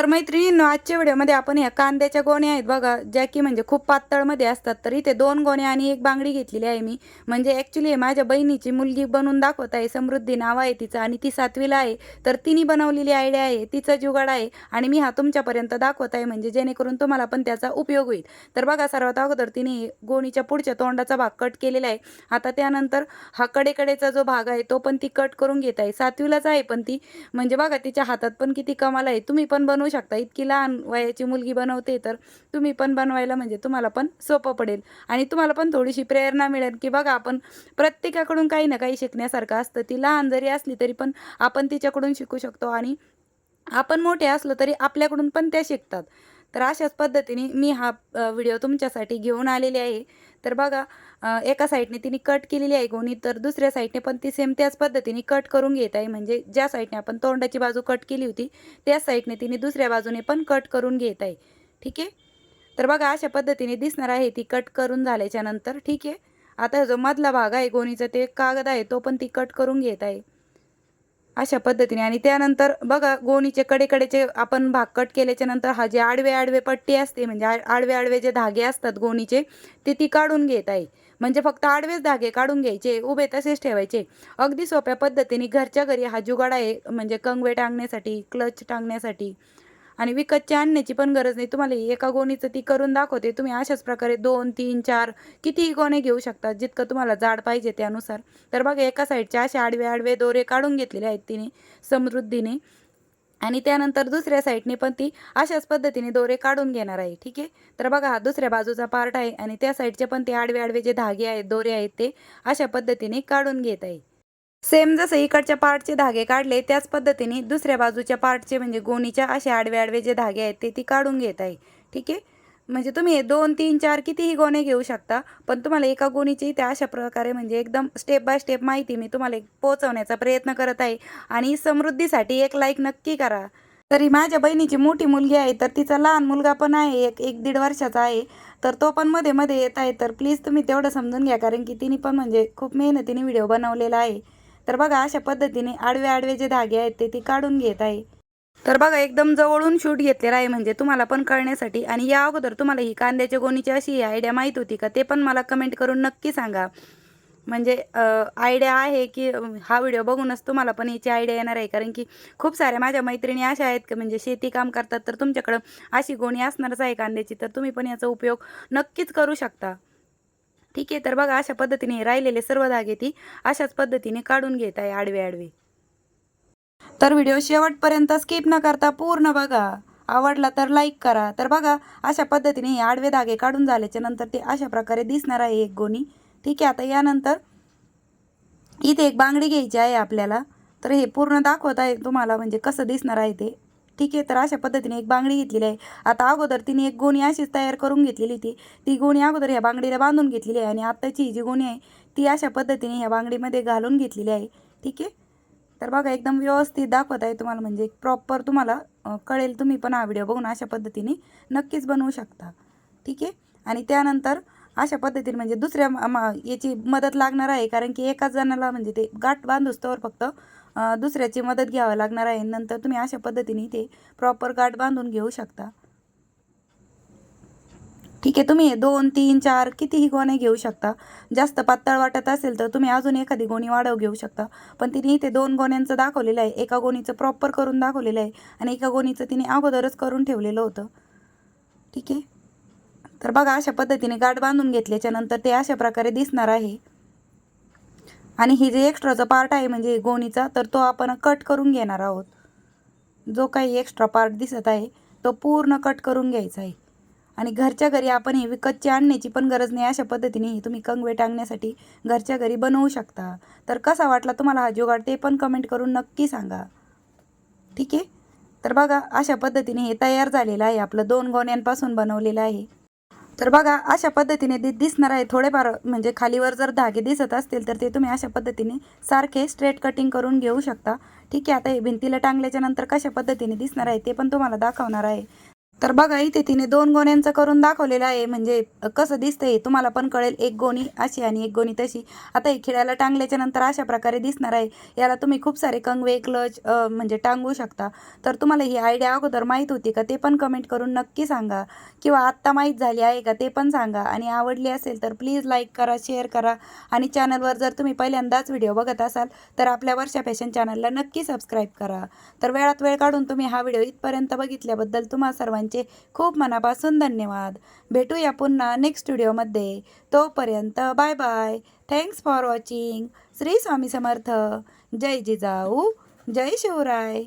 तर मैत्रिणींनो आजच्या व्हिडिओमध्ये आपण या कांद्याच्या गोण्या आहेत बघा ज्या की म्हणजे खूप पातळमध्ये असतात. तर इथे दोन गोण्या आणि एक बांगडी घेतलेली आहे मी. म्हणजे ॲक्च्युली माझ्या बहिणीची मुलगी बनवून दाखवत आहे समृद्धी नाव आहे तिचं आणि ती सातवीला आहे. तर तिने बनवलेली आयडिया आहे तिचा जुगाड आहे आणि मी हा तुमच्यापर्यंत दाखवत आहे म्हणजे जेणेकरून तुम्हाला पण त्याचा उपयोग होईल. तर बघा सर्वात अगोदर तिने गोणीच्या पुढच्या तोंडाचा भाग कट केलेला आहे. आता त्यानंतर हा कडेकडेचा जो भाग आहे तो पण ती कट करून घेत आहे. सातवीलाच आहे पण ती. म्हणजे बघा तिच्या हातात पण किती कमाल आहे. तुम्ही पण बनवू शकता. इतकी लहान वयाची मुलगी बनवते तर तुम्ही पण बनवायला म्हणजे तुम्हाला पण सोपं पडेल. आणि तुम्हाला पण थोडीशी प्रेरणा मिळेल की बघा आपण प्रत्येकाकडून काही ना काही शिकण्यासारखं असतं. ती लहान जरी असली तरी पण आपण तिच्याकडून शिकू शकतो आणि आपण मोठे असलो तरी आपल्याकडून पण त्या शिकतात. तर अशाच पद्धतीने मी हा व्हिडिओ तुमच्यासाठी घेऊन आलेले आहे. तर बघा एका साईडने तिने कट केलेली आहे गोणी तर दुसऱ्या साईडने पण ती सेम त्याच पद्धतीने कट करून घेत आहे. म्हणजे ज्या साईडने आपण तोंडाची बाजू कट केली होती त्याच साईडने तिने दुसऱ्या बाजूने पण कट करून घेत आहे. ठीक आहे? तर बघा अशा पद्धतीने दिसणार आहे ती कट करून झाल्याच्यानंतर. ठीक आहे? आता जो मधला भाग आहे गोणीचा ते कागद आहे तो पण ती कट करून घेत आहे. अशा पद्धतीने. आणि त्यानंतर बघा गोणीचे कडेकडेचे आपण भाग कट केल्याच्यानंतर हा जे आडवे आडवे पट्टी असते म्हणजे आ- आडवे आडवे जे धागे असतात गोणीचे ते ती काढून घेत आहे. म्हणजे फक्त आडवेच धागे काढून घ्यायचे उभे तसेच ठेवायचे. अगदी सोप्या पद्धतीने घरच्या घरी हा जुगाड आहे म्हणजे कंगवे टांगण्यासाठी क्लच टांगण्यासाठी. आणि विकतची आणण्याची पण गरज नाही. तुम्हाला एका गोणीचं ती करून दाखवते. तुम्ही अशाच प्रकारे दोन तीन चार कितीही गोणे घेऊ शकता. जितकं तुम्हाला जाड पाहिजे त्यानुसार. तर बघा एका साईडचे असे आडवे आडवे दोरे काढून घेतलेले आहेत तिने समृद्धीने. आणि त्यानंतर दुसऱ्या साईडने पण ती अशाच पद्धतीने दोरे काढून घेणार आहे. ठीक आहे? तर बघा हा दुसऱ्या बाजूचा पार्ट आहे आणि त्या साईडचे पण ते आडवे आडवे जे धागे आहेत दोरे आहेत ते अशा पद्धतीने काढून घेत आहे. सेम जसं इकडच्या पार्टचे धागे काढले त्याच पद्धतीने दुसऱ्या बाजूच्या पार्टचे म्हणजे गोणीच्या असे आडवे आडवे जे धागे आहेत ते ती काढून घेत आहे. ठीक आहे? म्हणजे तुम्ही दोन तीन चार कितीही गोणे घेऊ शकता पण तुम्हाला एका गोणीची त्या अशा प्रकारे म्हणजे एकदम स्टेप बाय स्टेप माहिती मी तुम्हाला एक पोहोचवण्याचा प्रयत्न करत आहे. आणि समृद्धीसाठी एक लाईक नक्की करा. तरी माझ्या बहिणीची मोठी मुलगी आहे तर तिचा लहान मुलगा पण आहे एक एक दीड वर्षाचा आहे. तर तो पण मध्ये मध्ये येत आहे तर प्लीज तुम्ही तेवढं समजून घ्या कारण की तिने पण म्हणजे खूप मेहनतीने व्हिडिओ बनवलेला आहे. तर बघा अशा पद्धतीने आडवे आडवे जे धागे आहेत ते ती काढून घेत आहे. तर बघा एकदम जवळून शूट घेतलेला आहे म्हणजे तुम्हाला पण कळण्यासाठी. आणि या अगोदर तुम्हाला ही कांद्याच्या गोणीची अशी आयडिया माहीत होती का ते पण मला कमेंट करून नक्की सांगा. म्हणजे आयडिया आहे की हा व्हिडिओ बघूनच तुम्हाला पण याची आयडिया येणार आहे. कारण की खूप साऱ्या माझ्या मैत्रिणी अशा आहेत की म्हणजे शेती काम करतात तर तुमच्याकडं अशी गोणी असणारच आहे कांद्याची तर तुम्ही पण याचा उपयोग नक्कीच करू शकता. ठीक आहे तर बघा अशा पद्धतीने राहिलेले सर्व धागे ती अशाच पद्धतीने काढून घेत आहे आडवे आडवे. तर व्हिडिओ शेवटपर्यंत स्किप न करता पूर्ण बघा. आवडला तर लाईक करा. तर बघा अशा पद्धतीने हे आडवे धागे काढून झाल्याच्यानंतर ते अशा प्रकारे दिसणार आहे एक गोणी. ठीक आहे आता यानंतर इथे एक बांगडी घ्यायची आहे आपल्याला. तर हे पूर्ण दाखवत आहे तुम्हाला म्हणजे कसं दिसणार आहे ते. ठीक आहे तर अशा पद्धतीने एक बांगडी घेतलेली आहे. आता अगोदर तिने एक गोणी अशीच तयार करून घेतलेली ती ती गोणी अगोदर ह्या बांगडीला बांधून घेतलेली आहे आणि आत्ताची जी गोणी आहे ती अशा पद्धतीने ह्या बांगडीमध्ये घालून घेतलेली आहे. ठीक आहे? तर बघा एकदम व्यवस्थित दाखवत आहे तुम्हाला. म्हणजे प्रॉपर तुम्हाला कळेल तुम्ही पण हा व्हिडिओ बघून अशा पद्धतीने नक्कीच बनवू शकता. ठीक आहे? आणि त्यानंतर अशा पद्धतीने म्हणजे दुसऱ्या याची मदत लागणार आहे. कारण की एकाच जणाला म्हणजे ते गाठ बांधूस्तवर फक्त दुसऱ्याची मदत घ्यावं लागणार आहे. नंतर तुम्ही अशा पद्धतीने ते प्रॉपर गाठ बांधून घेऊ शकता. ठीक आहे तुम्ही दोन तीन चार कितीही गोणे घेऊ शकता. जास्त पातळ वाटत असेल तर तुम्ही अजून एखादी गोणी वाढव घेऊ शकता. पण तिने इथे दोन गोण्यांचं दाखवलेलं आहे. एका गोणीचं प्रॉपर करून दाखवलेलं आहे आणि एका गोणीचं तिने अगोदरच करून ठेवलेलं होतं. ठीक आहे? तर बघा अशा पद्धतीने गाठ बांधून घेतल्याच्यानंतर ते अशा प्रकारे दिसणार आहे. आणि ही जे एक्स्ट्राचा पार्ट आहे म्हणजे गोणीचा तर तो आपण कट करून घेणार आहोत. जो काही एक्स्ट्रा पार्ट दिसत आहे तो पूर्ण कट करून घ्यायचा आहे. आणि घरच्या घरी आपण हे विकतची आणण्याची पण गरज नाही. अशा पद्धतीने हे तुम्ही कंगवे टांगण्यासाठी घरच्या घरी बनवू शकता. तर कसा वाटला तुम्हाला हा जुगाड ते पण कमेंट करून नक्की सांगा. ठीक आहे? तर बघा अशा पद्धतीने हे तयार झालेलं आहे. आपलं दोन गोण्यांपासून बनवलेलं आहे. तर बघा अशा पद्धतीने ते दिसणार आहे थोडेफार म्हणजे खालीवर जर धागे दिसत असतील तर ते तुम्ही अशा पद्धतीने सारखे स्ट्रेट कटिंग करून घेऊ शकता. ठीक आहे आता हे भिंतीला टांगल्याच्या नंतर कशा पद्धतीने दिसणार आहे ते पण तुम्हाला दाखवणार आहे. तर बघा इथे तिने दोन गोण्यांचं करून दाखवलेलं आहे. म्हणजे कसं दिसतंय तुम्हाला पण कळेल. एक गोणी अशी आणि एक गोणी तशी. आता हे खिळ्याला टांगल्याच्या नंतर अशा प्रकारे दिसणार आहे. याला तुम्ही खूप सारे कंगवे क्लच म्हणजे टांगू शकता. तर तुम्हाला ही आयडिया अगोदर माहीत होती का ते पण कमेंट करून नक्की सांगा. किंवा आत्ता माहीत झाली आहे का ते पण सांगा. आणि आवडली असेल तर प्लीज लाईक करा शेअर करा. आणि चॅनलवर जर तुम्ही पहिल्यांदाच व्हिडिओ बघत असाल तर आपल्या वर्षा फॅशन चॅनलला नक्की सबस्क्राईब करा. तर वेळात वेळ काढून तुम्ही हा व्हिडिओ इथपर्यंत बघितल्याबद्दल तुम्हा सर्वांची खूप मनापासून धन्यवाद. भेटूया पुन्हा नेक्स्ट व्हिडिओमध्ये तोपर्यंत bye bye thanks for watching Shri Swami Samarth. जय जिजाऊ. जय शिवराय.